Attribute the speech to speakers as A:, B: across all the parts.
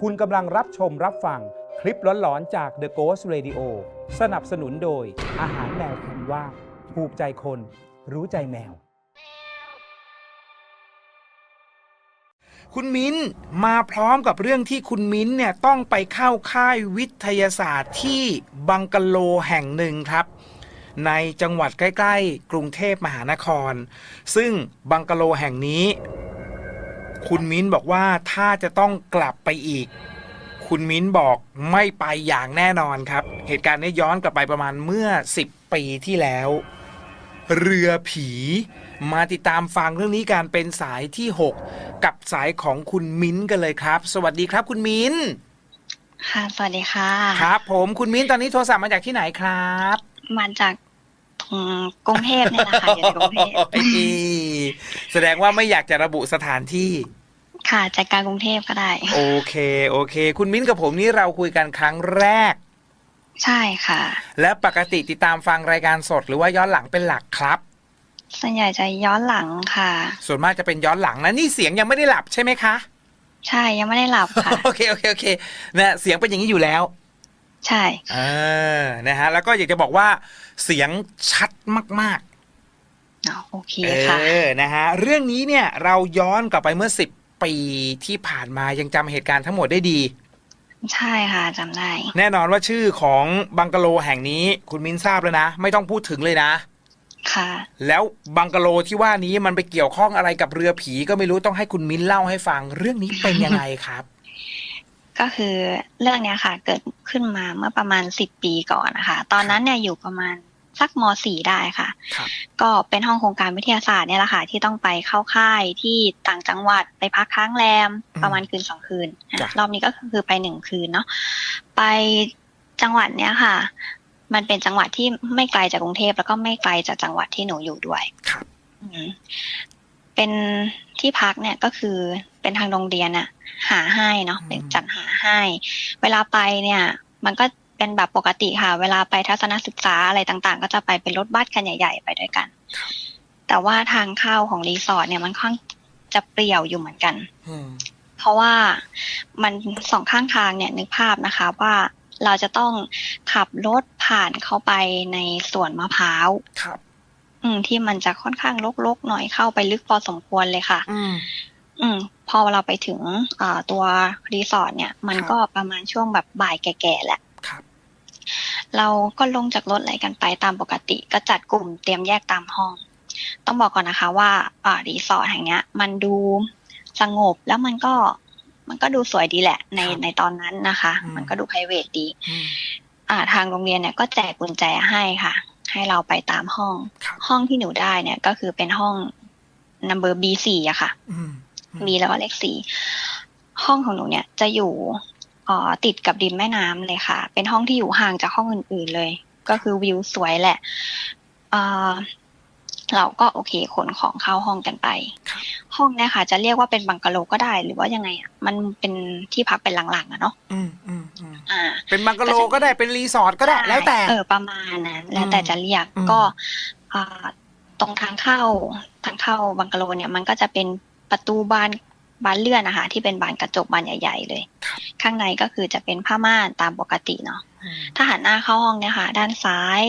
A: คุณกำลังรับชมรับฟังคลิปหลอนๆจาก The Ghost Radio สนับสนุนโดย อาหารแมวคุณว่าถูกใจคน รู้ใจแมว
B: คุณมิ้นมาพร้อมกับเรื่องที่คุณมิ้นเนี่ยต้องไปเข้าค่ายวิทยาศาสตร์ที่บังกะโลแห่งหนึ่งครับ ในจังหวัดใกล้ ๆ กรุงเทพมหานคร ซึ่งบังกะโลแห่งนี้ คุณมิ้นบอกว่าถ้าจะต้องกลับไปอีก คุณมิ้นบอกไม่ไปอย่างแน่นอนครับ เหตุการณ์นี้ย้อนกลับไปประมาณเมื่อ 10 ปีที่แล้ว เรือผีมาติดตามฟังเรื่องนี้การเป็นสายที่ 6 กับสายของคุณมิ้นท์กันเลยครับ สวัสดีครับคุณมิ้นท์
C: ค่ะ สวัสดีค่ะ
B: ครับ ผมคุณมิ้นท์ตอนนี้โทรศัพท์มาจากที่ไหนครับ
C: มาจากอืม กรุงเทพนี่แหละค่ะอยู่ในกรุงเทพ
B: โอ้ยแสดงว่าไม่อยากจะระบุสถานที่
C: ค่ะจากการกรุงเทพก็ได้
B: โอเค โอเค คุณมิ้นท์กับผมนี่เราคุยกันครั้งแรก
C: ใช่ค่ะ
B: และปกติติดตามฟังรายการสดหรือว่าย้อนหลังเป็นหลักครับ
C: ส่วนใหญ่จะย้อนหลังค่ะ
B: ส่วนมากจะเป็นย้อนหลังนะนี่เสียงยังไม่ได้หลับใช่ไหมคะ
C: ใช่ยังไม่ได้หลับค่ะ
B: โอเคโอเคโอเคนะเสียงเป็นอย่างนี้อยู่แล้ว
C: ใช่
B: เออนะฮะแล้วก็อยากจะบอกว่าเสียงชัดมาก
C: อ๋อโอเค
B: ๆเอ
C: ค่ะ
B: อนะฮะเรื่องนี้เนี่ยเราย้อนกลับไปเมื่อสิบปีที่ผ่านมายังจำเหตุการณ์ทั้งหมดได้ดี
C: ใช่ค่ะจำได้
B: แน่นอนว่าชื่อของบังกะโลแห่งนี้คุณมิ้นทราบแล้วนะ ไม่ต้องพูดถึงเลยนะ
C: ค่ะ
B: แล้วบังกะโลที่ว่านี้มันไปเกี่ยวข้องอะไรกับเรือผีก็ไม่รู้ต้องให้คุณมิ้นเล่าให้ฟัง เรื่องนี้เป็นยังไงครับ
C: ก็คือเรื่องเนี้ยค่ะ เกิดขึ้นมาเมื่อประมาณสิบปีก่อนนะคะ ตอนนั้นเนี่ยอยู่ประมาณสักมสี่ได้ค่ะ
B: ครับ
C: ก็เป็นห้องโครงการวิทยาศาสตร์เนี่ยแหละค่ะ ที่ต้องไปเข้าค่ายที่ต่างจังหวัดไปพักค้างแรม
B: อืม
C: ประมาณคืนสองคืน
B: จ้ะ
C: รอบนี้ก็คือไปหนึ่งคืนเนาะไปจังหวัดเนี้ยค่ะ มันเป็นจังหวัดที่ไม่ไกลจากกรุงเทพแล้วก็ไม่ไกลจากจังหวัดที่หนูอยู่ด้วย
B: ครับ
C: อืมเป็นที่พักเนี่ยก็คือ เป็นทางโรงเรียนอะหาให้เนาะเป็นจัดหาให้ เวลาไปเนี่ย มันก็เป็นแบบปกติค่ะ เวลาไปทัศนศึกษาอะไรต่างๆ ก็จะไปเป็นรถบัสคันใหญ่ ๆ ไปด้วยกัน แต่ว่าทางเข้าของรีสอร์ทเนี่ยมันค่อนจะเปลี่ยวอยู่เหมือนกัน
B: อืม
C: เพราะว่ามันสองข้างทางเนี่ยนึกภาพนะคะว่าเราจะต้องขับรถผ่านเข้าไปในสวนมะพร้าว
B: ครับ
C: อืม ที่มันจะค่อนข้างรกๆหน่อยเข้าไปลึกพอสมควรเลยค่ะ
B: อืม
C: อืม พอเราไปถึงอ่าตัวรีสอร์ทเนี่ย มัน
B: ครับ
C: ก็ประมาณช่วงแบบบ่ายแก่ๆแหละ
B: ครับ
C: เราก็ลงจากรถอะไรกันไปตามปกติ ก็จัดกลุ่มเตรียมแยกตามห้อง ต้องบอกก่อนนะคะ ว่าอ่ารีสอร์ทแห่งเนี้ย มันดูสงบแล้วมันก็มันก็ดูสวยดีแหละ ใน
B: ครับ
C: ในตอนนั้นนะคะ
B: อืม
C: มันก็ดู p r i v a t ดี
B: อืม
C: อ่า ทางโรงเรียนเนี่ยก็แจกกุญแจให้ค่ะ ให้เราไปตามห้อง
B: ครับ
C: ห้องที่หนูได้เนี่ย ก็คือเป็นห้อง number B4 อะค่ะ
B: อื ม
C: มีแล้วก็เลขสี่ห้องของหนูเนี่ยจะอยู่เอ่อติดกับริมแม่น้ำเลยค่ะ เป็นห้องที่อยู่ห่างจากห้องอื่นๆเลย ก็คือวิวสวยแหละเอ่อเราก็โอเคขนของเข้าห้องกันไป
B: ครับ
C: ห้องเนี่ยค่ะ จะเรียกว่าเป็นบังกะโลก็ได้ หรือว่ายังไงอะมันเป็นที่พักเป็นหลังๆอะเนาะ
B: อืมอืมอืม
C: อ่า
B: เป็นบังกะโลก็ได้เป็นรีสอร์ทก็ได้ แล้วแต่
C: เออประมาณนั้นแล้วแต่จะเรียก
B: อืม
C: ก็อ่าตรงทางเข้าทางเข้าบังกะโลเนี่ยมันก็จะเป็น ประตูบานบานเลื่อนนะคะที่เป็นบานกระจกบานใหญ่ ๆ เลย
B: ครับ
C: ข้างในก็คือจะเป็นผ้าม่านตามปกติเนาะ
B: อืม
C: ถ้าหันหน้าเข้าห้องเนี่ยค่ะ ด้านซ้าย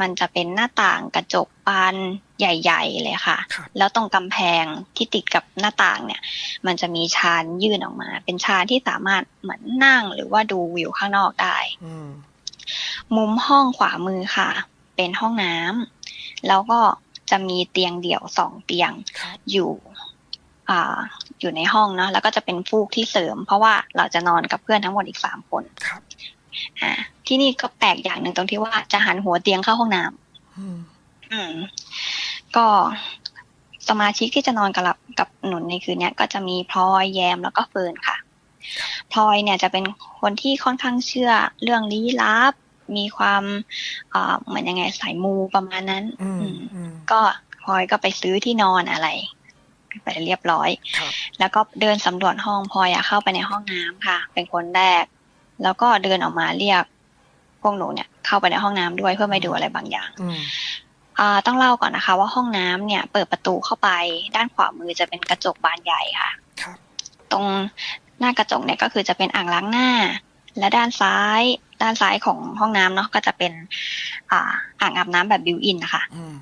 C: มันจะเป็นหน้าต่างกระจกบานใหญ่ ๆ เลยค่ะ
B: ครับ
C: แล้วตรงกำแพงที่ติดกับหน้าต่างเนี่ย มันจะมีชานยื่นออกมา เป็นชานที่สามารถเหมือนนั่งหรือว่าดูวิวข้างนอกได้
B: อืม
C: มุมห้องขวามือค่ะ เป็นห้องน้ำแล้วก็จะมีเตียงเดี่ยวสองเตียง
B: ครับ
C: อยู่ อ่าอยู่ในห้องเนาะแล้วก็จะเป็นฟูกที่เสริม เพราะว่าเราจะนอนกับเพื่อนทั้งหมดอีกสามคน
B: ครับ
C: อ่าที่นี่ก็แปลกอย่างหนึ่งตรงที่ว่าจะหันหัวเตียงเข้าห้องน้ำ
B: อืม
C: อืม ก็สมาชิกที่จะนอนกับเรากับหนุนในคืนเนี้ยก็จะมีพลอยแยมแล้วก็เฟิร์นค่ะพลอยเนี่ยจะเป็นคนที่ค่อนข้างเชื่อเรื่องลี้ลับ มีความอ่าเหมือนยังไงสายมูประมาณนั้น
B: อืม
C: อืม
B: อืม
C: ก็พลอยก็ไปซื้อที่นอนอะไร ไปเรียบร้อย
B: ครับ
C: แล้วก็เดินสำรวจห้องพลอยอะเข้าไปในห้องน้ำค่ะ เป็นคนแรก แล้วก็เดินออกมาเรียกพวกหนูเนี่ย เข้าไปในห้องน้ำด้วยเพื่อไปดูอะไรบางอย่าง
B: อืม
C: อ่าต้องเล่าก่อนนะคะ ว่าห้องน้ำเนี่ย เปิดประตูเข้าไป ด้านขวามือจะเป็นกระจกบานใหญ่ค่ะ
B: ครับ
C: ตรงหน้ากระจกเนี่ยก็คือจะเป็นอ่างล้างหน้า และด้านซ้าย ด้านซ้ายของห้องน้ำเนาะก็จะเป็น อ่าอ่างอาบน้ำแบบบิวอินนะคะ
B: อืม
C: อืม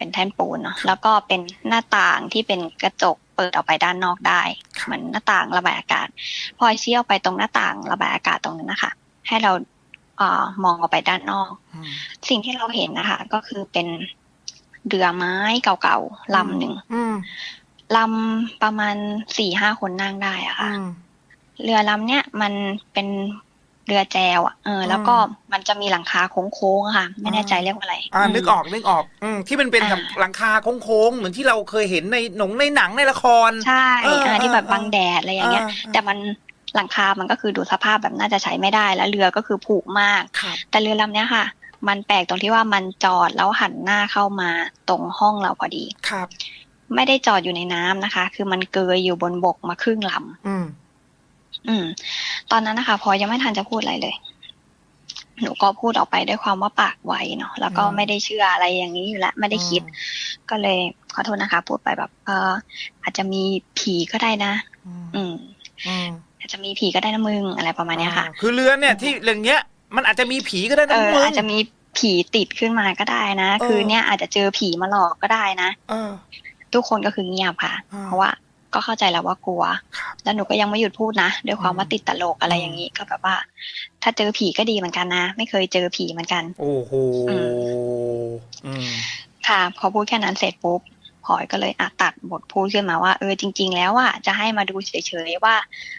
C: เป็นแท่นปูนเนาะแล้วก็เป็นหน้าต่างที่เป็นกระจกเปิดออกไปด้านนอกได้
B: ครับ
C: เหมือนหน้าต่างระบายอากาศ พอชี้ออกไปตรงหน้าต่างระบายอากาศตรงนั้นนะคะให้เราอ่ามองออกไปด้านนอก
B: อืม
C: สิ่งที่เราเห็นนะคะ ก็คือเป็นเรือไม้เก่าๆลำหนึ่ง
B: อืม
C: ลำประมาณสี่ห้าคนนั่งได้อะ
B: อื
C: ค่ะ
B: ม
C: เรือลำเนี้ยมันเป็น เรือแจวอะเออ แล้วก็
B: อืม
C: มันจะมีหลังคาโค้งๆอะค่ะ ไม่แน่ใจเรียกว่าอะไร
B: อ่า
C: อืม
B: นึกออกนึกออก อืมที่มันเป็น
C: อ่า
B: แบบหลังคาโค้งๆเหมือนที่เราเคยเห็นในหนงในหนังในละคร
C: ใช่
B: เออ
C: เออที่แบบ
B: เออ
C: บังแดดอะไรอย่างเงี้ย แต่มันหลังคา มันก็คือดูสภาพแบบน่าจะใช้ไม่ได้แล้วเรือก็คือผุมาก
B: ครับ
C: แต่เรือลำเนี้ยค่ะ มันแปลกตรงที่ว่ามันจอดแล้วหันหน้าเข้ามาตรงห้องเราพอดี
B: ครับ
C: ไม่ได้จอดอยู่ในน้ำนะคะ คือมันเกยอยู่บนบกมาครึ่งล
B: อืมำ
C: อืม ตอนนั้นนะคะ พอยังไม่ทันจะพูดอะไรเลย หนูก็พูดออกไปด้วยความว่าปากไวเนาะแล้วก็
B: อืม
C: ไม่ได้เชื่ออะไรอย่างนี้อยู่แล้วไม่ได้คิด ก็เลยขอโทษนะคะ พูดไปแบบ เอออาจจะมีผีก็ได้นะ
B: อืม
C: อืม
B: อืม
C: อาจจะมีผีก็ได้นะมึงอะไรประมาณเนี้ยค่ะ
B: อ่าคือเรือเนี่ยที่เรื่องเงี้ย มันอาจจะมีผีก็ได้
C: เอ
B: นะ
C: อ
B: มึง
C: อาจจะมีผีติดขึ้นมาก็ได้นะ
B: เออ
C: คือเนี่ยอาจจะเจอผีมาหลอกก็ได้นะ
B: เออ
C: ทุกคนก็คือเงียบค่ะ
B: อ่า
C: เพราะว่า ก็เข้าใจแล้วว่ากลัว
B: ครับ
C: แล้วหนูก็ยังไม่หยุดพูดนะด้วยความ
B: อืม
C: ว่าติดตลกอะไรอย่างนี้ก็แบบว่า ถ้าเจอผีก็ดีเหมือนกันนะ ไม่เคยเจอผีเหมือนกัน
B: โอ้โห
C: อื
B: อืม
C: ค่ะ พอพูดแค่นั้นเสร็จปุ๊บพลอยก็เลยอะตัดบทพูดขึ้นมาว่าเออจริง ๆ แล้วอะจะให้มาดูเฉยๆว่า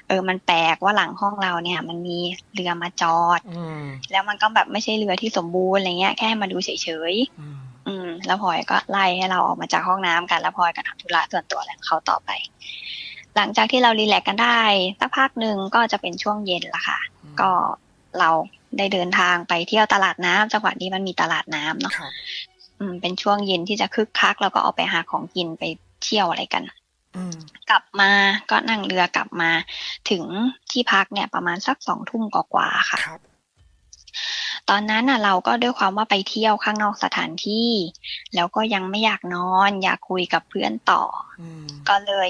C: เออมันแปลกว่าหลังห้องเราเนี่ย มันมีเรือมาจอด
B: อืม
C: แล้วมันก็แบบไม่ใช่เรือที่สมบูรณ์อะไรเงี้ยแค่ให้มาดูเฉยๆ
B: อืม
C: อืม แล้วพลอยก็ไล่ให้เราออกมาจากห้องน้ำกันแล้วพลอยก็ทำธุระส่วนตัวอะไรของเขาต่อไป หลังจากที่เรารีแลกซ์กันได้สักพักหนึ่งก็จะเป็นช่วงเย็นละค่ะ ก็เราได้เดินทางไปเที่ยวตลาดน้ำจังหวัดนี้มันมีตลาดน้ำเนาะ
B: ครับ
C: อืม เป็นช่วงเย็นที่จะคึกคักแล้วก็ออกไปหาของกินไปเที่ยวอะไรกัน
B: อืม
C: กลับมาก็นั่งเรือกลับมา ถึงที่พักเนี่ยประมาณสักสองทุ่มกว่าๆค่ะ
B: ครับ
C: ตอนนั้นน่ะเราก็ด้วยความว่าไปเที่ยวข้างนอกสถานที่ แล้วก็ยังไม่อยากนอน อยากคุยกับเพื่อนต่อ
B: อืม
C: ก็เลย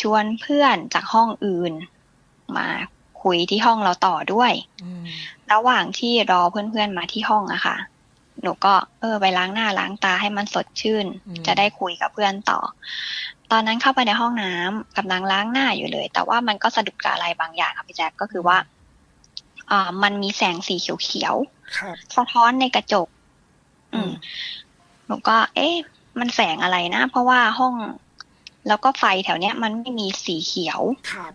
C: ชวนเพื่อนจากห้องอื่น มาคุยที่ห้องเราต่อด้วย
B: อืม
C: ระหว่างที่รอเพื่อนๆมาที่ห้องอะค่ะ หนูก็เออไปล้างหน้าล้างตาให้มันสดชื่น จะได้คุยกับเพื่อนต่อ ตอนนั้นเข้าไปในห้องน้ำกำลังล้างหน้าอยู่เลย แต่ว่ามันก็สะดุดกับอะไรบางอย่างค่ะพี่แจ๊คก็คือว่าอ่ามันมีแสงสีเขียวๆ
B: ครับ
C: สะท้อนในกระจก อื
B: อื
C: ม
B: ม
C: หนูก็ เอ๊ะ มันแสงอะไรนะ เพราะว่าห้อง แล้วก็ไฟแถวเนี้ย มันไม่มีสีเขียว
B: ครับ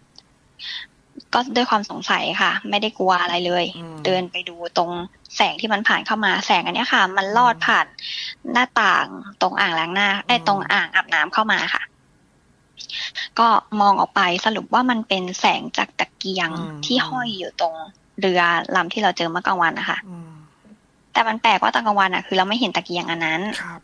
C: ก็ด้วยความสงสัยค่ะ ไม่ได้กลัวอะไรเลย
B: อืม
C: เดินไปดูตรงแสงที่มันผ่านเข้ามาแสงอันเนี้ยค่ะ มันลอดผ่านหน้าต่างตรงอ่างล้างหน้าไอ้ย
B: อืม
C: ตรงอ่างอาบน้ำเข้ามาค่ะ ก็มองออกไปสรุปว่ามันเป็นแสงจากตะเกียงที่ห้อยอยู่ตรง เรือลำที่เราเจอเมื่อกลางวันนะคะ
B: อืม
C: แต่มันแปลกว่าตอนกลางวันอะ คือเราไม่เห็นตะเกียงอันนั้น
B: ครับ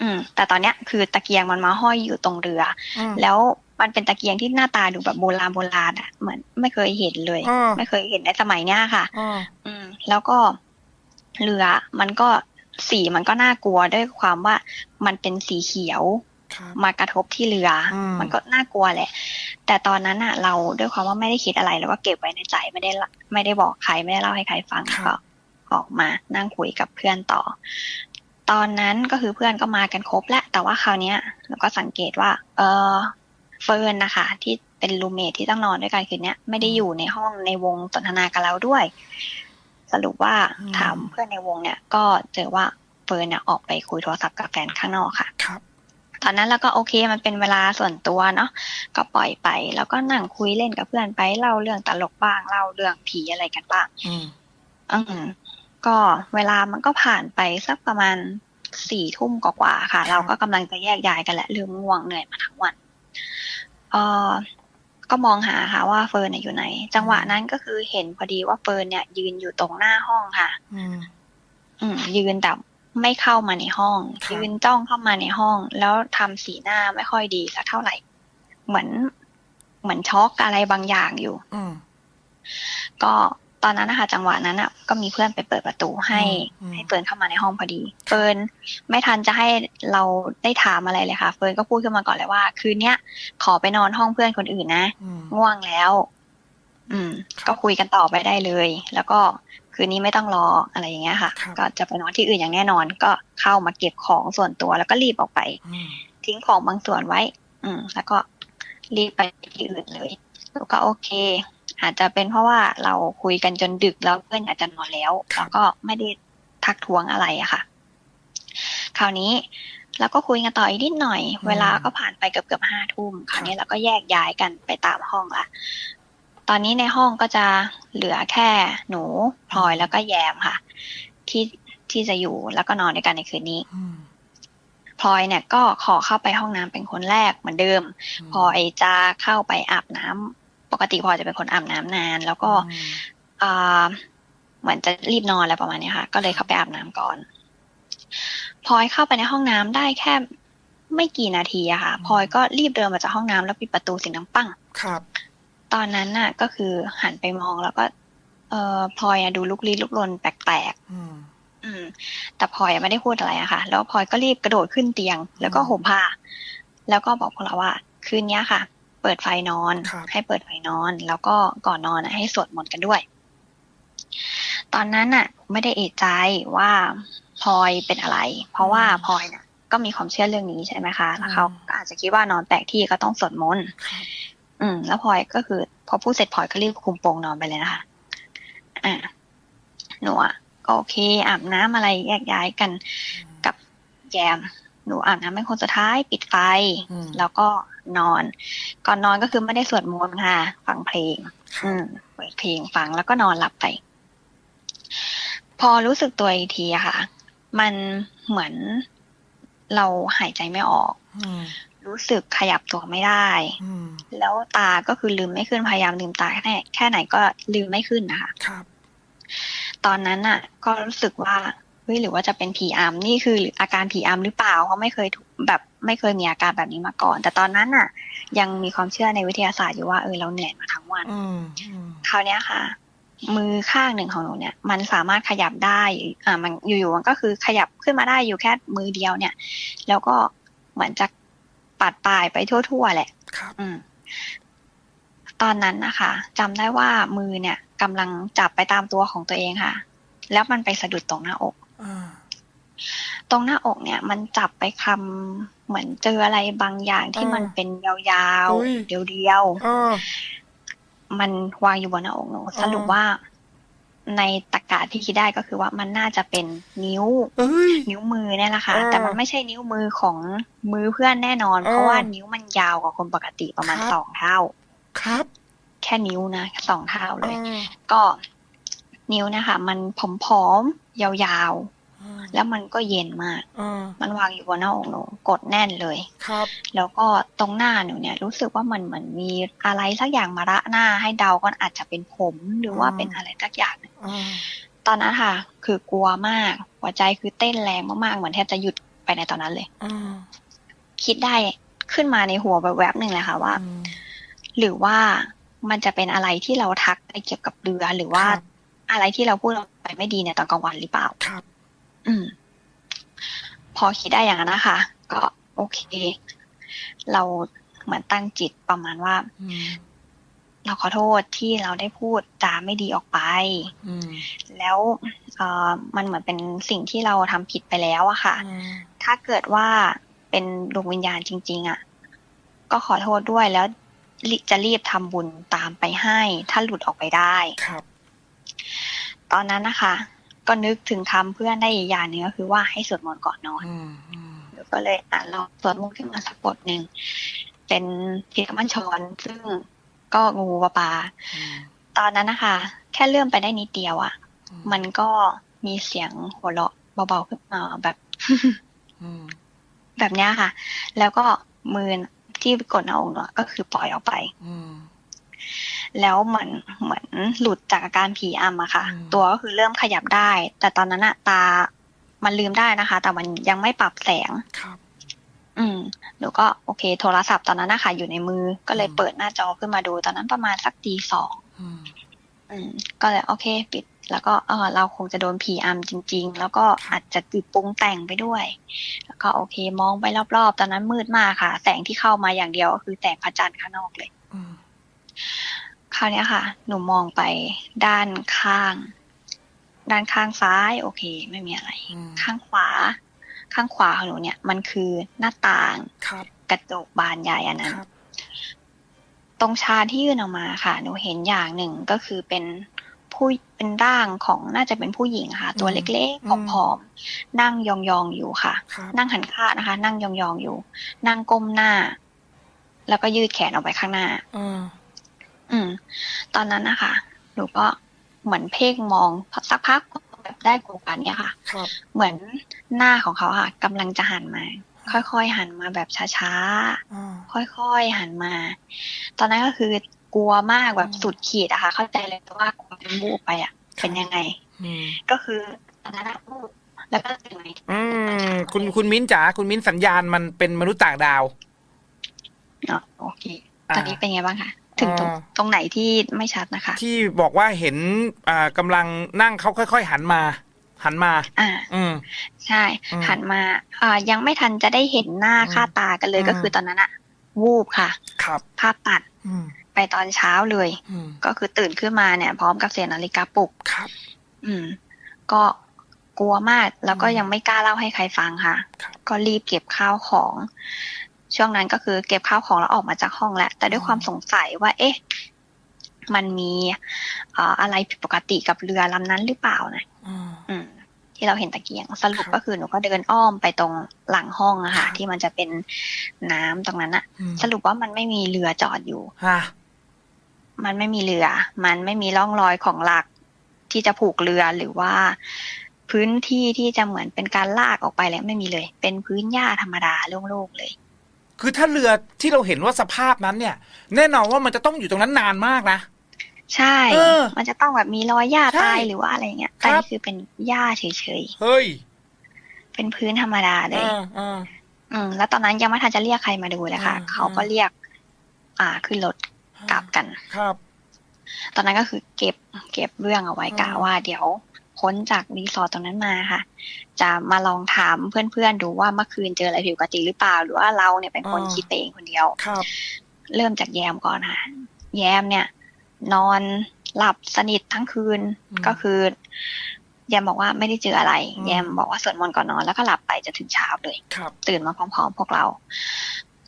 C: อืม แต่ตอนเนี้ยคือตะเกียงมันมาห้อยอยู่ตรงเรือ
B: อืม
C: แล้วมันเป็นตะเกียงที่หน้าตาดูแบบโบราณโบราณอะ เหมือนไม่เคยเห็นเลย
B: อ่า
C: ไม่เคยเห็นในสมัยเนี้ยค่ะ
B: อ่า
C: อืม แล้วก็เรือมันก็สีมันก็น่ากลัวด้วยความว่ามันเป็นสีเขียว
B: ครับ
C: มากระทบที่เรืออ
B: ม
C: มันก็น่ากลัวแหละ แต่ตอนนั้นอะเราด้วยความว่าไม่ได้คิดอะไรแล้วก็เก็บไว้ในใจไม่ได้ละไม่ได้บอกใครไม่ได้เล่าให้ใครฟังก็ออกมานั่งคุยกับเพื่อนต่อ ตอนนั้นก็คือเพื่อนก็มากันครบแล้วแต่ว่าคราวเนี้ยเราก็สังเกตว่า เออเฟิร์นนะคะ ที่เป็นรูเมทที่ต้องนอนด้วยกันคืนเนี้ยไม่ได้อยู่ในห้องในวงสนทนากับเราด้วย สรุปว่าถามเพื่อนในวงเนี่ย ก็เจอว่าเฟิร์นเนี่ยออกไปคุยโทรศัพท์กับแฟนข้างนอกค่ะ
B: ครับ
C: ตอนนั้นเราก็โอเคมันเป็นเวลาส่วนตัวเนาะก็ปล่อยไป แล้วก็นั่งคุยเล่นกับเพื่อนไปเล่าเรื่องตลกบ้างเล่าเรื่องผีอะไรกันบ้าง
B: อืม
C: อืมก็เวลามันก็ผ่านไปสักประมาณสี่ทุ่มกว่าๆค่ะ เราก็กำลังจะแยกย้ายกันแหละเริ่มง่วงเหนื่อยมาทั้งวันเออก็มองหาค่ะว่าเฟิร์นน่ะอยู่ไหน จังหวะนั้นก็คือเห็นพอดีว่าเฟิร์นเนี่ย ยืนอยู่ตรงหน้าห้องค่ะ
B: อืม
C: อืมยืนแต่ ไม่เข้ามาในห้อง
B: ครับ
C: ยืนจ้องเข้ามาในห้อง แล้วทำสีหน้าไม่ค่อยดีสักเท่าไหร่ เหมือนเหมือนช็อกอะไรบางอย่างอยู่
B: อืม
C: ก็ตอนนั้นนะคะจังหวะนั้นอะ ก็มีเพื่อนไปเปิดประตูให้
B: อืม
C: ให้เฟิร์นเข้ามาในห้องพอดีเฟิร์นไม่ทันจะให้เราได้ถามอะไรเลยค่ะ เฟิร์นก็พูดขึ้นมาก่อนเลยว่า คืนเนี้ยขอไปนอนห้องเพื่อนคนอื่นนะ
B: อืม
C: ง่วงแล้ว อืม
B: ครับ
C: ก็คุยกันต่อไปได้เลย แล้วก็ คืนนี้ไม่ต้องรออะไรอย่างเงี้ยค่ะ
B: ครับ
C: ก็จะไปนอนที่อื่นอย่างแน่นอน ก็เข้ามาเก็บของส่วนตัวแล้วก็รีบออกไป
B: อืม
C: ทิ้งของบางส่วนไว้ อืม แล้วก็รีบไปที่อื่นเลยแล้วก็โอเค อาจจะเป็นเพราะว่าเราคุยกันจนดึกแล้วเพื่อนอาจจะนอนแล้วแล้วก็ไม่ได้ทักท้วงอะไรอะค่ะ คราวนี้เราก็คุยกันต่ออีกนิดหน่อย เวลาก็ผ่านไปเกือบเกือบห้าทุ่มคราวนี้เราก็แยกย้ายกันไปตามห้องละ ตอนนี้ในห้องก็จะเหลือแค่หนูพลอยแล้วก็แยมค่ะ ที่ที่จะอยู่แล้วก็นอนด้วยกันในคืนนี้
B: อืม
C: พลอยเนี่ยก็ขอเข้าไปห้องน้ำเป็นคนแรกเหมือนเดิม พลอยจะเข้าไปอาบน้ำปกติพลอยจะเป็นคนอาบน้ำนาน แล้วก็
B: อืม
C: อ่าเหมือนจะรีบนอนอะไรประมาณเนี้ยค่ะ ก็เลยเข้าไปอาบน้ำก่อนพลอยเข้าไปในห้องน้ำได้แค่ไม่กี่นาทีอะค่ะพลอยก็รีบเดินมาจากห้องน้ำแล้วปิดประตูเสียงดังปั้ง
B: ครับ
C: ตอนนั้นน่ะ ก็คือหันไปมองแล้วก็ เออพลอยอะดูลุกลี้ลุกลนแปลกๆ
B: อืม
C: อืม แต่พลอยไม่ได้พูดอะไรอะค่ะ แล้วพลอยก็รีบกระโดดขึ้นเตียง แล้วก็ห่มผ้า แล้วก็บอกพวกเราว่า คืนเนี้ยค่ะ เปิดไฟนอน
B: ครับ
C: ให้เปิดไฟนอน แล้วก็ก่อนนอนอะให้สวดมนต์กันด้วย ตอนนั้นน่ะ ไม่ได้เอะใจว่าพลอยเป็นอะไร เพราะว่าพลอยน่ะ ก็มีความเชื่อเรื่องนี้ใช่ไหมคะ แล้วเขาก็อาจจะคิดว่านอนแปลกที่ก็ต้องสวดมนต์
B: ครับ
C: อืม แล้วพลอยก็คือ พอพูดเสร็จพลอยก็รีบคุมโปงนอนไปเลยนะคะอ่าหนูอะก็โอเคอาบน้ำอะไรแยกย้ายกันกับแยม หนูอาบน้ำเป็นคนสุดท้ายปิดไฟ
B: อืม
C: แล้วก็นอน ก่อนนอนก็คือไม่ได้สวดมนต์ค่ะ ฟังเพลง
B: ค
C: อื
B: รับ
C: มเปิดเพลงฟังแล้วก็นอนหลับไป พอรู้สึกตัวอีกทีอะค่ะ มันเหมือนเราหายใจไม่ออก
B: อืม
C: รู้สึกขยับตัวไม่ได้
B: อืม
C: แล้วตาก็คือลืมไม่ขึ้นพยายามลืมตาแค่ไหนแค่ไหนก็ลืมไม่ขึ้นนะคะ
B: ครับ
C: ตอนนั้นน่ะ ก็รู้สึกว่าเฮ้ยหรือว่าจะเป็นผีอำนี่คือหรืออาการผีอำหรือเปล่าเพราะไม่เคยถูกแบบไม่เคยมีอาการแบบนี้มาก่อน แต่ตอนนั้นน่ะ ยังมีความเชื่อในวิทยาศาสตร์อยู่ว่าเออเราเหนื่อยมาทั้งวัน
B: อืมอืม
C: คราวเนี้ยค่ะ มือข้างหนึ่งของหนูเนี่ย มันสามารถขยับได้อ่ามันอยู่ๆมันก็คือขยับขึ้นมาได้อยู่แค่มือเดียวเนี่ย แล้วก็เหมือนจะ ปัดปลายไปทั่วๆแหละ
B: ครับ
C: อืมตอนนั้นนะคะจำได้ว่ามือเนี่ยกำลังจับไปตามตัวของตัวเองค่ะ แล้วมันไปสะดุดตรงหน้าอก
B: อ่า
C: ตรงหน้าอกเนี่ย มันจับไปคำเหมือนเจออะไรบางอย่างที่มันเป็นยาว
B: อุ๊ย
C: ๆเดียว
B: อ่า
C: ๆมันวางอยู่บนหน้าอกหนู
B: อ่า
C: สรุปว่า ในตรกกะที่คิดได้ก็คือว่ามันน่าจะเป็นนิ้ว
B: เอ้ย
C: นิ้วมือเนี่ยแหละค่ะ
B: อ่า
C: แต่มันไม่ใช่นิ้วมือของมือเพื่อนแน่นอน
B: อ่า
C: เพราะว่านิ้วมันยาวกว่าคนปกติประมาณ
B: ครับ
C: สองเท่า
B: ครับ
C: แค่นิ้วนะสองเท่าเลย
B: อ่า
C: ก็นิ้วเนะคะ มันผอมๆยาวๆ แล้วมันก็เย็นมาก
B: อ่า
C: มันวางอยู่บนหน้าอกหนูกดแน่นเลย
B: ครับ
C: แล้วก็ตรงหน้าหนูเนี่ย รู้สึกว่ามันเหมือนมีอะไรสักอย่างมาระหน้าให้เดาก็อาจจะเป็นผมหรือว่า
B: อืม
C: เป็นอะไรสักอย่างหนึ่ง
B: อ่า
C: ตอนนั้นค่ะ คือกลัวมาก หัวใจคือเต้นแรงมากๆเหมือนแทบจะหยุดไปในตอนนั้นเลย
B: อ่า
C: คิดได้ขึ้นมาในหัวแบบแวบหนึ่งเลยค่ะว่า
B: อืม
C: หรือว่ามันจะเป็นอะไรที่เราทักไปเกี่ยวกับเรือหรือว่า
B: ครับ
C: อะไรที่เราพูดไปไม่ดีในตอนกลางวันหรือเปล่า
B: ครับ
C: อืม พอคิดได้อย่างนั้นนะคะ ก็โอเค เราเหมือนตั้งจิตประมาณว่า
B: อืม
C: เราขอโทษที่เราได้พูดจาไม่ดีออกไป
B: อืม
C: แล้วเอ่อมันเหมือนเป็นสิ่งที่เราทำผิดไปแล้วอะค่ะ
B: อ่า
C: ถ้าเกิดว่าเป็นดวงวิญญาณจริง ๆอะก็ขอโทษด้วยแล้วรีจะรีบทำบุญตามไปให้ ถ้าหลุดออกไปได้
B: ครับ
C: ตอนนั้นนะคะ ก็นึกถึงคำเพื่อนได้อีกอย่างหนึ่งก็คือว่าให้สวดมนต์ก่อนนอน
B: อืมอืม
C: หนูก็เลยอ่านลองสวดมนต์ขึ้นมาสักบทหนึ่งเป็นพิธมัญชรซึ่งก็งูปลาปลา
B: อืม
C: ตอนนั้นนะคะ แค่เลื่อมไปได้นิดเดียวอะ่ะ มันก็มีเสียงหัวเราะเบาๆขึ้นมาแบบ
B: อืม
C: แบบเนี้ยค่ะ แล้วก็มือที่กดหน้าอกเนาะก็คือปล่อยออกไป
B: อืม
C: แล้วเหมือนเหมือนหลุดจากอาการผีอำอะค่ะ
B: อืม
C: ตัวก็คือเริ่มขยับได้ แต่ตอนนั้นอะตามันลืมได้นะคะ แต่มันยังไม่ปรับแสง
B: ครับ
C: อืมหนูก็โอเค โทรศัพท์ตอนนั้นนะคะอยู่ในมือก็เลย
B: อืม
C: เปิดหน้าจอขึ้นมาดู ตอนนั้นประมาณสักตีสอง
B: อืม
C: อืม ก็เลยโอเค ปิด แล้วก็เออเราคงจะโดนผีอำจริง ๆ แล้วก็อาจจะติดปรุงแต่งไปด้วย แล้วก็โอเค มองไปรอบๆ ตอนนั้นมืดมากค่ะ แสงที่เข้ามาอย่างเดียวก็คือแสงพระจันทร์ข้างนอกเลย
B: อืม
C: คราวเนี้ยค่ะ หนูมองไปด้านข้าง ด้านข้างซ้าย โอเค ไม่มีอะไร
B: อืม
C: ข้างขวา ข้างขวาของหนูเนี่ย มันคือหน้าต่าง
B: ครับ
C: กระจกบานใหญ่อันนั้น
B: ครับ
C: ตรงชานที่ยื่นออกมาค่ะ หนูเห็นอย่างหนึ่งก็คือเป็นผู้เป็นร่างของน่าจะเป็นผู้หญิงค่ะ ตัวเล็กๆผอมๆนั่งยองๆอยู่ค่ะ
B: ครับ
C: นั่งหันข้างนะคะ นั่งยองๆอยู่ นั่งก้มหน้า แล้วก็ยืดแขนออกไปข้างหน้า
B: อืม
C: อืม ตอนนั้นนะคะหนูก็เหมือนเพ่งมองสักพักแบบได้โอกาสเนี้ยค่ะ
B: ครับ
C: เหมือนหน้าของเขาค่ะกำลังจะหันมา ค่อยๆหันมาแบบช้า
B: อ่า
C: ๆค่อยๆหันมา ตอนนั้นก็คือกลัวมากแบบสุดขีดอะค่ะ เข้าใจเลยว่ากลัวเป็นบูบไปอะเป็นยังไง
B: อืม
C: ก็คือตอนนั้นอะบูบแล้วก็ตื่นมาอีกที
B: อืมคุณคุณมิ้นจ๋าคุณมิ้นสัญญาณมันเป็นมนุษย์ต่างดาว
C: เนาะโอเค
B: อ่า
C: ตอนนี้เป็นไงบ้างคะ ถึงตรง
B: อ่า
C: ตรงไหนที่ไม่ชัดนะคะ
B: ที่บอกว่าเห็นอ่ากำลังนั่งเขาค่อย ๆ หันมา หันมา
C: อ่า
B: อืม
C: ใช่
B: อืม
C: หันมาอ่ายังไม่ทันจะได้เห็นหน้า
B: อืม
C: ค่าตากันเลย
B: อืม
C: ก็คือตอนนั้นอะวูบค่ะ
B: ครับ
C: ภาพตัด
B: อืม
C: ไปตอนเช้าเลย
B: อืม
C: ก็คือตื่นขึ้นมาเนี่ย พร้อมกับเสียงนาฬิกาปลุก
B: ครับ
C: อืม ก็กลัวมากแล้วก็
B: อืม
C: ยังไม่กล้าเล่าให้ใครฟังค่ะ
B: ครับ
C: ก็รีบเก็บข้าวของ ช่วงนั้นก็คือเก็บข้าวของแล้วออกมาจากห้องแล้วแต่ด้วยความสงสัยว่า เอ๊ะ มันมีเอ่ออะไรผิดปกติกับเรือลำนั้นหรือเปล่านะ
B: อืม
C: อืมที่เราเห็นตะเกียงสรุป
B: ครับ
C: ก็คือหนูก็เดินอ้อมไปตรงหลังห้องอะค่ะ
B: ครับ
C: ที่มันจะเป็นน้ำตรงนั้นอะ
B: อืม
C: สรุปว่ามันไม่มีเรือจอดอยู่
B: ฮะ
C: มันไม่มีเรือ มันไม่มีร่องรอยของหลักที่จะผูกเรือหรือว่า พื้นที่ที่จะเหมือนเป็นการลากออกไปแล้วไม่มีเลย เป็นพื้นหญ้าธรรมดาโล่งๆเลย
B: คือถ้าเรือที่เราเห็นว่าสภาพนั้นเนี่ย แน่นอนว่ามันจะต้องอยู่ตรงนั้นนานมากนะ
C: ใช่
B: เออ
C: มันจะต้องแบบมีรอยหญ้า
B: ใช่
C: ตายหรือว่าอะไรเงี้ย
B: ครั
C: แต่
B: บ
C: นี่คือเป็นหญ้าเฉย
B: เฮ้ย
C: ๆเป็นพื้นธรรมดาเลย
B: อ่าอ่า
C: อืม แล้วตอนนั้นยังไม่ทันจะเรียกใครมาดูเลยค่ะ
B: อืม
C: เขาก็เรียก อ่า ขึ้นรถกลับกัน
B: ครับ
C: ตอนนั้นก็คือเก็บ เก็บเรื่องเอาไว้
B: อืม
C: กะว่าเดี๋ยว พ้นจากรีสอร์ทตรงนั้นมาค่ะ จะมาลองถามเพื่อนๆดูว่าเมื่อคืนเจออะไรผิดปกติหรือเปล่า หรือว่าเราเนี่ยเป็นคนคิดไปเองคนเดียว
B: ครับ
C: เริ่มจากแยมก่อนค่ะ แยมเนี่ย นอนหลับสนิททั้งคืน
B: อืม
C: ก็คือแยมบอกว่าไม่ได้เจออะไร
B: อืม
C: แยมบอกว่าสวดมนต์ก่อนนอนแล้วก็หลับไปจนถึงเช้าเลย
B: ครับ
C: ตื่นมาพร้อมๆ พวกเรา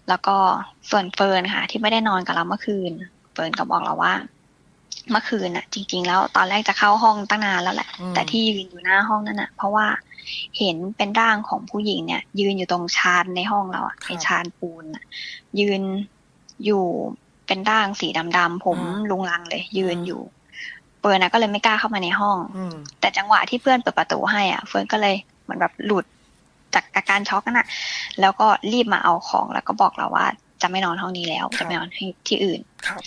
C: แล้วก็ส่วนเฟิร์นค่ะ ที่ไม่ได้นอนกับเราเมื่อคืน เฟิร์นก็บอกเราว่า เมื่อคืนน่ะจริง ๆ แล้วตอนแรกจะเข้าห้องตั้งนานแล้วแหละ
B: อืม
C: แต่ที่ยืนอยู่หน้าห้องนั่นน่ะเพราะว่าเห็นเป็นร่างของผู้หญิงเนี่ย ยืนอยู่ตรงชานในห้องเราอะในชานปูนน่ะยืนอยู่เป็นร่างสีดำๆผมลุงลังเลย ยืนอยู่เฟิร์นนะก็เลยไม่กล้าเข้ามาในห้อง
B: อืม
C: แต่จังหวะที่เพื่อนเปิดประตูให้อะเฟิร์นก็เลยเหมือนแบบหลุดจากอาการช็อกนั่นน่ะ แล้วก็รีบมาเอาของแล้วก็บอกเราว่า จะไม่นอนห้องนี้แล้ว
B: ครับ
C: จะไปนอนที่ที่อื่น
B: ครับ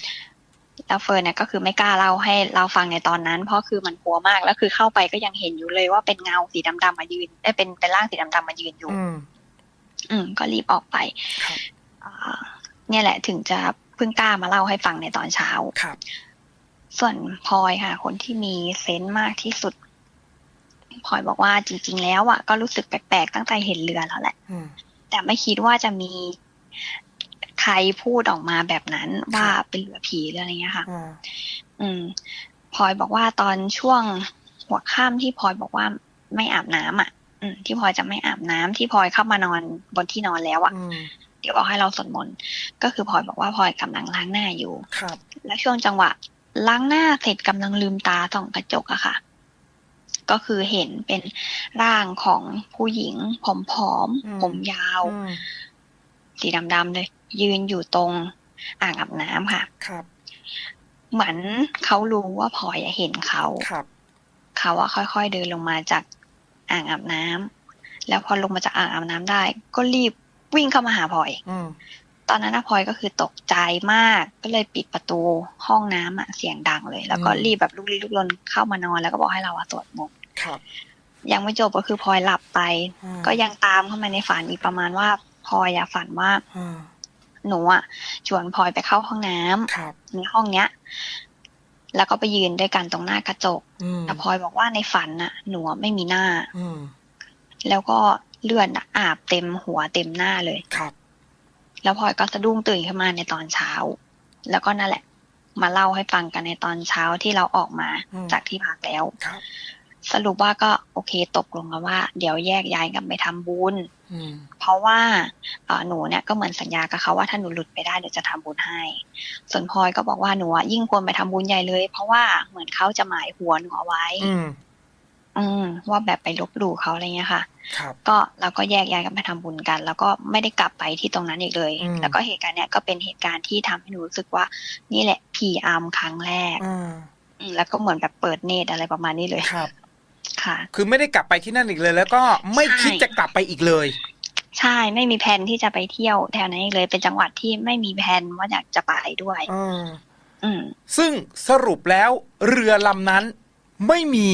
C: แล้วเฟิร์นเนี่ยก็คือไม่กล้าเล่าให้เราฟังในตอนนั้น เพราะคือมันกลัวมากแล้วคือเข้าไปก็ยังเห็นอยู่เลยว่าเป็นเงาสีดำๆมายืนเอ้ยเป็นเป็นร่างสีดำๆมายืนอยู่
B: อืม
C: อืมก็รีบออกไป
B: ครับ
C: อ่าเนี่ยแหละถึงจะเพิ่งกล้ามาเล่าให้ฟังในตอนเช้า
B: ครับ
C: ส่วนพลอยค่ะ คนที่มีเซนส์มากที่สุดพลอยบอกว่าจริง ๆ แล้วอะก็รู้สึกแปลกๆตั้งแต่เห็นเรือแล้วแหละ
B: อืม
C: แต่ไม่คิดว่าจะมี ใครพูดออกมาแบบนั้นว่าเป็นเรือผีหรืออะไรเงี้ยค่ะ
B: อ่า
C: อืมพลอยบอกว่าตอนช่วงหัวค่ำที่พลอยบอกว่าไม่อาบน้ำอะ อืมที่พลอยจะไม่อาบน้ำที่พลอยเข้ามานอนบนที่นอนแล้วอะ
B: อืม
C: เดี๋ยวบอกให้เราสวดมนต์ก็คือพลอยบอกว่าพลอยกำลังล้างหน้าอยู่
B: ครับ
C: แล้วช่วงจังหวะล้างหน้าเสร็จกำลังลืมตาส่องกระจกอะค่ะ ก็คือเห็นเป็นร่างของผู้หญิงผอม
B: อืม
C: ๆผมยาว
B: อืม
C: สีดำๆเลย ยืนอยู่ตรงอ่างอาบน้ำค่ะ
B: ครับ
C: เหมือนเขารู้ว่าพลอยอะเห็นเขา
B: ครับ
C: เขาอะค่อยๆเดินลงมาจากอ่างอาบน้ำแล้วพอลงมาจากอ่างอาบน้ำได้ ก็รีบวิ่งเข้ามาหาพลอย
B: อืม
C: ตอนนั้นนะพลอยก็คือตกใจมาก ก็เลยปิดประตูห้องน้ำอะเสียงดังเลย แล้วก็
B: อืม
C: รีบแบบลุกลี้ลุกลนเข้ามานอน แล้วก็บอกให้เราอะสวดมนต์
B: ครับ
C: ยังไม่จบก็คือพลอยหลับไป
B: อืม
C: ก็ยังตามเข้ามาในฝันอีกประมาณว่าพลอยอะฝันว่า
B: อืม
C: หนูอะชวนพลอยไปเข้าห้องน้ำ
B: ครับ
C: ในห้องเนี้ย แล้วก็ไปยืนด้วยกันตรงหน้ากระจก
B: อืม
C: แต่พลอยบอกว่าในฝันน่ะ หนูอะไม่มีหน้า
B: อืม
C: แล้วก็เลือดน่ะอาบเต็มหัวเต็มหน้าเลย
B: ครับ
C: แล้วพลอยก็สะดุ้งตื่นขึ้นมาในตอนเช้า แล้วก็นั่นแหละ มาเล่าให้ฟังกันในตอนเช้าที่เราออกมา
B: อืม
C: จากที่พักแล้ว
B: ครับ
C: สรุปว่าก็โอเคตกลงกันว่า เดี๋ยวแยกย้ายกันไปทำบุญ
B: อืม
C: เพราะว่าเอ่อหนูเนี่ยก็เหมือนสัญญากับเขาว่าถ้าหนูหลุดไปได้เดี๋ยวจะทำบุญให้ ส่วนพลอยก็บอกว่าหนูอะยิ่งควรไปทำบุญใหญ่เลย เพราะว่าเหมือนเขาจะหมายหัวหนูเอาไว้
B: อืม
C: อืมว่าแบบไปลบหลู่เขาอะไรเงี้ยค่ะ
B: ครับ
C: ก็เราก็แยกย้ายกันไปทำบุญกัน แล้วก็ไม่ได้กลับไปที่ตรงนั้นอีกเลย
B: อืม
C: แล้วก็เหตุการณ์เนี้ยก็เป็นเหตุการณ์ที่ทำให้หนูรู้สึกว่า นี่แหละผีอามครั้งแรก
B: อืม
C: อืมแล้วก็เหมือนแบบเปิดเนตรอะไรประมาณนี้เลย
B: ครับ
C: ค่ะ
B: คือไม่ได้กลับไปที่นั่นอีกเลย แล้วก็ไม่
C: ใช่
B: คิดจะกลับไปอีกเลย
C: ใช่ไม่มีแผนที่จะไปเที่ยวแถวนั้นอีกเลยเป็นจังหวัดที่ไม่มีแผนว่าอยากจะไปด้วย
B: อืม
C: อืม
B: ซึ่งสรุปแล้วเรือลำนั้นไม่มี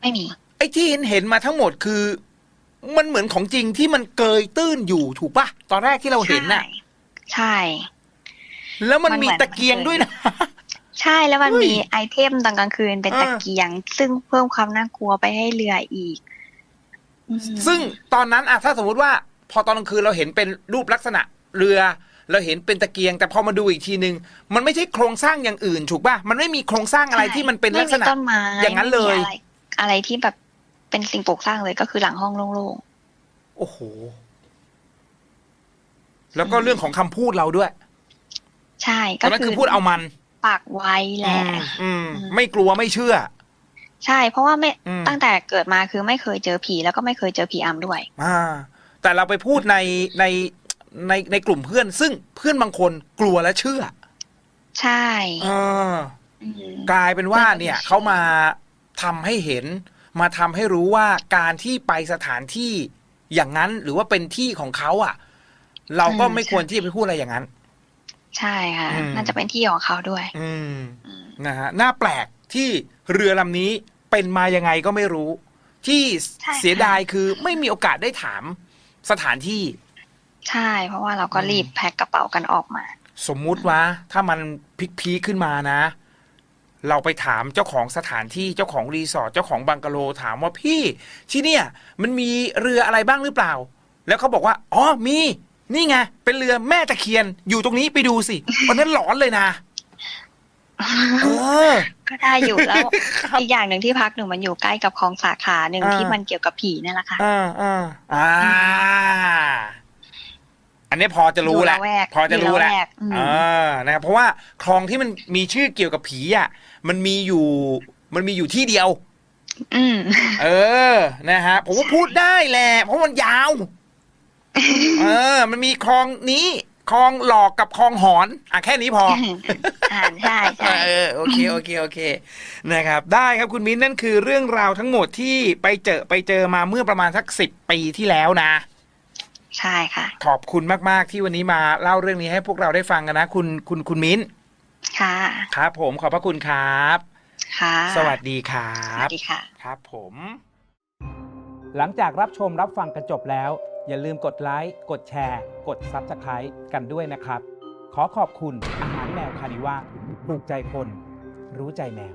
C: ไม่มี
B: ไอ้ที่เห็นเห็นมาทั้งหมดคือ มันเหมือนของจริงที่มันเกยตื้นอยู่ถูกปะตอนแรกที่เราเห็นน่ะ
C: ใช่ใช่
B: แล้วมัน
C: มัน
B: มี
C: เหมือน
B: ตะเกียงด้วยนะ
C: ใช่แล้วมัน
B: เฮ้ย
C: มีไอเทมตอนกลางคืนเป็น
B: เออ
C: ตะเกียง ซึ่งเพิ่มความน่ากลัวไปให้เรืออีกอืม
B: ซึ่งตอนนั้นอะถ้าสมมุติว่า พอตอนกลางคืนเราเห็นเป็นรูปลักษณะเรือเราเห็นเป็นตะเกียง แต่พอมาดูอีกทีนึงมันไม่ใช่โครงสร้างอย่างอื่นถูกป่ะมันไม่มีโครงสร้างอะไรที่มันเป็นลักษณะ
C: ไม่มีต้นไม้
B: อย่างนั้นเลย
C: ไม่มีอะไรอะไรที่แบบเป็นสิ่งปลูกสร้างเลยก็คือหลังห้องโล่ง
B: โอ้โหแล้วก็เรื่องของคำพูดเราด้วย
C: ๆใช่
B: ตอ
C: ก็
B: นนั้นคือพูดเอามัน
C: ปากไวแหละ
B: อืมอืม
C: อืม
B: ไม่กลัวไม่เชื่อ
C: ใช่ เพราะว่าไม่
B: อืม
C: ตั้งแต่เกิดมาคือไม่เคยเจอผีแล้วก็ไม่เคยเจอผีอำด้วย
B: อ่าแต่เราไปพูดในในในในกลุ่มเพื่อน ซึ่งเพื่อนบางคนกลัวและเชื่อ
C: ใช่
B: เออ
C: อืม
B: กลายเป็นว่า
C: ไม่
B: เนี่ย
C: เชื่อ
B: เขามาทำให้เห็น มาทำให้รู้ว่าการที่ไปสถานที่อย่างนั้นหรือว่าเป็นที่ของเขาอะ เราก็ไม่ควรที่จะไปพูดอะไรอย่างนั้น
C: ใช่ค่ะ
B: อืม
C: น่าจะเป็นที่ของเขาด้วย
B: อืม
C: อืม
B: นะฮะน่าแปลกที่เรือลำนี้เป็นมายังไงก็ไม่รู้ ที่
C: ใช่ค่ะ
B: เสียดายคือไม่มีโอกาสได้ถามสถานที่
C: ใช่ เพราะว่าเราก็
B: อืม
C: รีบแพ็คกระเป๋ากันออกมา
B: สมมุติว่า ถ้ามันพลิกพีคขึ้นมานะ เราไปถามเจ้าของสถานที่เจ้าของรีสอร์ทเจ้าของบังกะโลถามว่าพี่ที่เนี่ย มันมีเรืออะไรบ้างหรือเปล่า แล้วเขาบอกว่าอ๋อมี นี่ไง เป็นเรือแม่ตะเคียนอยู่ตรงนี้ไปดูสิวันนั้นหลอนเลยนะเออ
C: ก็ได้อยู่แล้ว
B: ครับ
C: อีกอย่างหนึ่งที่พักหนูมันอยู่ใกล้กับคลองสาขาหนึ่ง
B: อ่า
C: ที่มันเกี่ยวกับผีนั่นแหละค่ะ
B: อ่าอ่าอ่าอันนี้พอจะรู้
C: อยู่
B: แหละ
C: ละแวก
B: พอจะรู้แหละ
C: อยู่ละแวกอืม
B: อ่านะครับเพราะว่าคลองที่มันมีชื่อเกี่ยวกับผีอะ มันมีอยู่ มันมีอยู่ที่เดียว
C: อืม
B: เออนะฮะผมว่าพูดได้แหละเพราะมันยาว เออ มันมีคลองนี้คลองหลอกกับคลองหอนอะแค่นี้พอ
C: อ่านใช่ใช่
B: เออโอเคโอเคโอเคนะครับ ได้ครับคุณมิ้นนั่นคือเรื่องราวทั้งหมดที่ไปเจอไปเจอมาเมื่อประมาณสักสิบปีที่แล้วนะ
C: ใช่ค่ะ
B: ขอบคุณมากๆที่วันนี้มาเล่าเรื่องนี้ให้พวกเราได้ฟังกันนะ คุณคุณคุณมิ้น
C: ค่ะ
B: ครับผมขอบพระคุณครับ
C: ค่ะ
B: สวัสดีครั
C: สวั
B: บ
C: สดีค่ะ
B: ครับผม
A: หลังจากรับชมรับฟังกันจบแล้ว อย่าลืมกดไลค์ กดแชร์ กด Subscribe กันด้วยนะครับ ขอขอบคุณอาหารแมวคานิว่าถูกใจคน รู้ใจแมว